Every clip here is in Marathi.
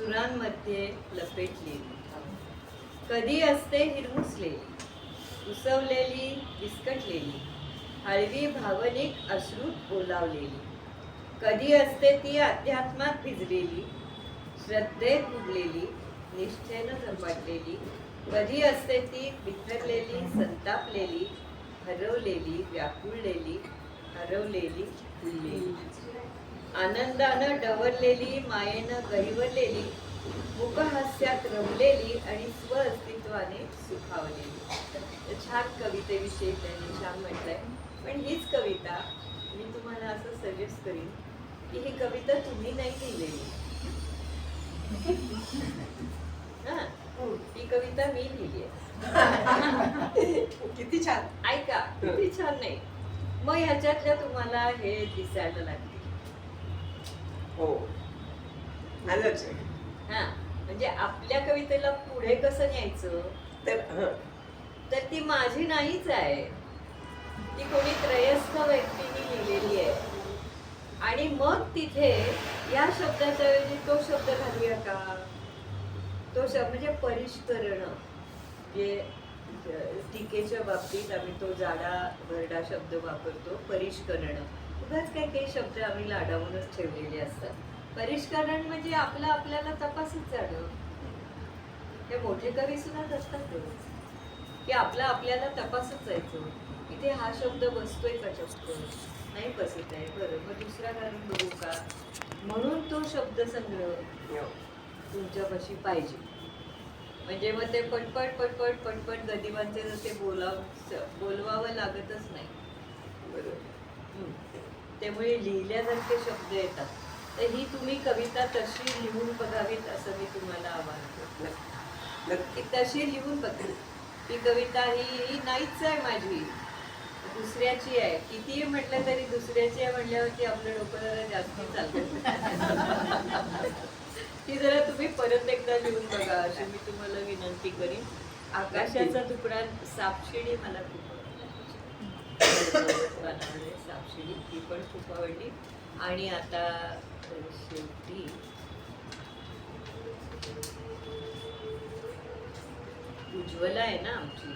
सुरांमध्ये लपेटलेली कधी असते हिरमुसलेली? उसवलेली विस्कटलेली हळवी भावनिक अश्रूत ओलावलेली. कधी असते ती अध्यात्मात भिजलेली? श्रद्धेत बुडलेली निष्ठेनं झपाटलेली. कधी असते ती बिथरलेली संतापलेली हरवलेली व्याकुळलेली हरवलेली फुललेली. आनंदानं डवरलेली मायेनं गहिवरलेली मुखहास्यात रमलेली आणि स्व अस्तित्वाने सुखावलेली छान कवितेविषयी त्यांनी छान म्हटलंय. पण हीच कविता मी तुम्हाला असं सजेस्ट करीन की ही कविता तुम्ही नाही लिहिलेली. हा ही कविता मी लिहिली आहे. किती छान. ऐका किती छान नाही. मग ह्याच्यातल्या तुम्हाला हे दिसायला लागले. हो. आलंच. हा म्हणजे आपल्या कवितेला पुढे कसं न्यायचं? तर हं. तर ती माझी नाहीच आहे. ती कोणी त्रयस्थ व्यक्तीने लिहिलेली आहे. आणि मग तिथे या शब्दाच्या ऐवजी तो शब्द घालूया का? तो शब्द म्हणजे परिष्करण. जे टीकेच्या बाबतीत आम्ही तो जाडा भरडा शब्द वापरतो परिष्करण. उगाच काही काही शब्द आम्ही लाडावूनच ठेवलेले असतात. परिष्करण म्हणजे आपलं आपल्याला तपासच जाणं. हे मोठे कवी सुद्धा असतात की आपला आपल्याला तपासत जायचं. इथे हा शब्द बसतोय का शब्द? नाही बसत आहे. बरं मग दुसरा कारण बघू का? म्हणून तो शब्द संग्रह तुमच्यापाशी पाहिजे. म्हणजे मग ते पटपट पटपट पटपट गदिबांचे जसे बोलाव बोलवावं लागतच नाही. बरोबर. त्यामुळे लिहिल्यासारखे शब्द येतात. तर ही तुम्ही कविता तशी लिहून बघावीत असं मी तुम्हाला आवाहन करतो. नक्की. तशी लिहून बघा. ती कविता ही ही नाहीच आहे माझी. दुसऱ्याची आहे. कितीही म्हटलं तरी दुसऱ्याची आहे म्हणल्यावरती आपलं डोकं जरा जास्त चालतं. ती जरा तुम्ही परत एकदा लिहून बघा अशी मी तुम्हाला विनंती करीन. आकाशाचा तुकडा सापशिडी मला खूप आवडली सापशिडी. ती पण खूप आवडली. आणि आता शेवटी उज्ज्वला आहे ना आमची.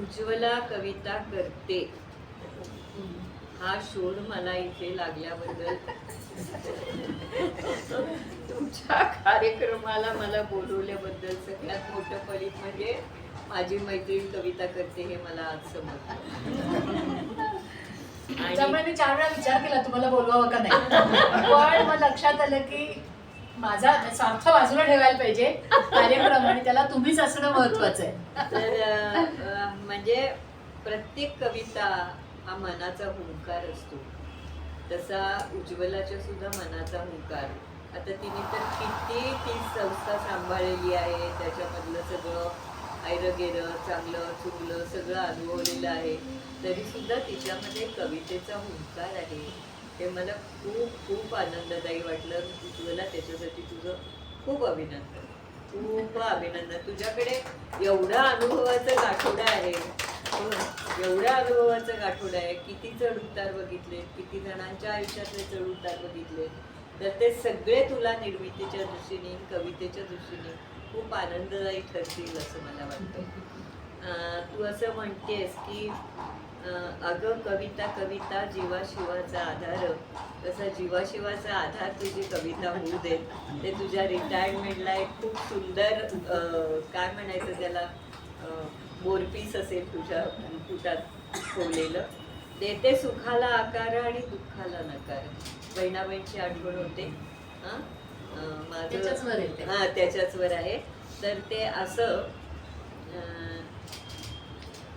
उज्ज्वला कविता करते. हा शोध मला इथे लागल्याबद्दल तुमच्या कार्यक्रमाला मला बोलवल्याबद्दल सगळ्यात मोठं फलित म्हणजे माझी मैत्रीण कविता करते हे मला आज समजलं. त्यामुळे मी चार वेळा विचार केला तुम्हाला बोलवावं का नाही? पण मग लक्षात आलं की माझा स्वार्थ बाजूला ठेवायला पाहिजे कार्यक्रम आणि त्याला तुम्हीच असणं महत्वाचं आहे. तर म्हणजे प्रत्येक कविता हा मनाचा हुंकार असतो. तसा उज्ज्वलाच्या सुद्धा मनाचा हुंकार. आता तिने तर किती ती संस्था सांभाळलेली आहे त्याच्यामधलं सगळं ऐरं गेरं चांगलं चुकलं सगळं अनुभवलेलं आहे. तरी सुद्धा तिच्यामध्ये कवितेचा हुंकार आहे. ते मला खूप खूप आनंददायी वाटलं. तुला त्याच्यासाठी तुझं खूप अभिनंदन. खूप अभिनंदन. तुझ्याकडे एवढा अनुभवाचा गाठोडा आहे. एवढा एवढ्या गाठोडा आहे. किती चढ उतार बघितले किती जणांच्या आयुष्यातले चढ उतार बघितले. तर ते सगळे तुला निर्मितीच्या दृष्टीने कवितेच्या दृष्टीने खूप आनंददायी ठरतील असं मला वाटतं. तू असं म्हणतेस की अगं कविता कविता जीवाशिवाचा आधार. तसा जीवाशिवाचा आधार तुझी कविता होऊ दे. ते तुझ्या रिटायरमेंटला एक खूप सुंदर काय म्हणायचं त्याला? बोरपीस असेल तुझ्या पुटात ठेवलेलं. देते सुखाला आकार आणि दुःखाला नकार. बहिणाबाईंची आठवण होते. हां माझं. हा त्याच्याच वर आहे. तर ते असं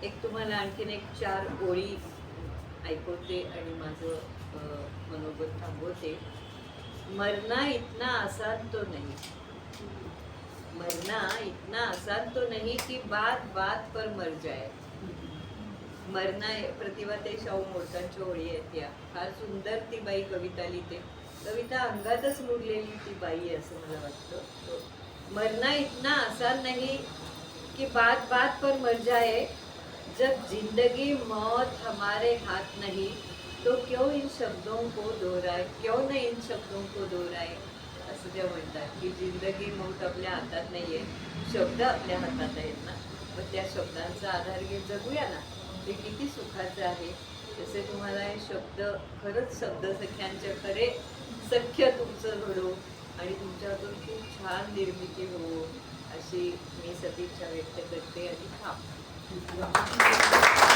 एक तुम्हाला आणखीन एक चार ओळी ऐकवते आणि माझं मनोगत थांबवते. मरना इतना आसान तो नहीं. मरना इतना आसान तो नहीं कि बात बात पर मर जाए. मरना प्रतिभा ते शाहू मोर्चांच्या ओळी आहेत त्या फार सुंदर ती बाई कविता लिहिते. कविता अंगातच मुरलेली ती बाई असं मला वाटतं. मरना इतना आसान नाही की बात बात पर मर जाए. जब जिंदगी मौत हमारे हाथ नहीं तो क्यों इन शब्दों को दोहराए? क्यों ना इन शब्दों को दोहराए? असं ते म्हणतात की जिंदगी मौत आपल्या हातात नाहीये. शब्द आपल्या हातात आहेत ना. मग त्या शब्दांचा आधार घेत जगूया ना. ते किती सुखाचं आहे. तसे तुम्हाला हे शब्द खरंच शब्दसख्यांचे खरे सख्य तुमचं घडो आणि तुमच्यातून खूप छान निर्मिती हो अशी मी सदिच्छा व्यक्त करते आणि थांब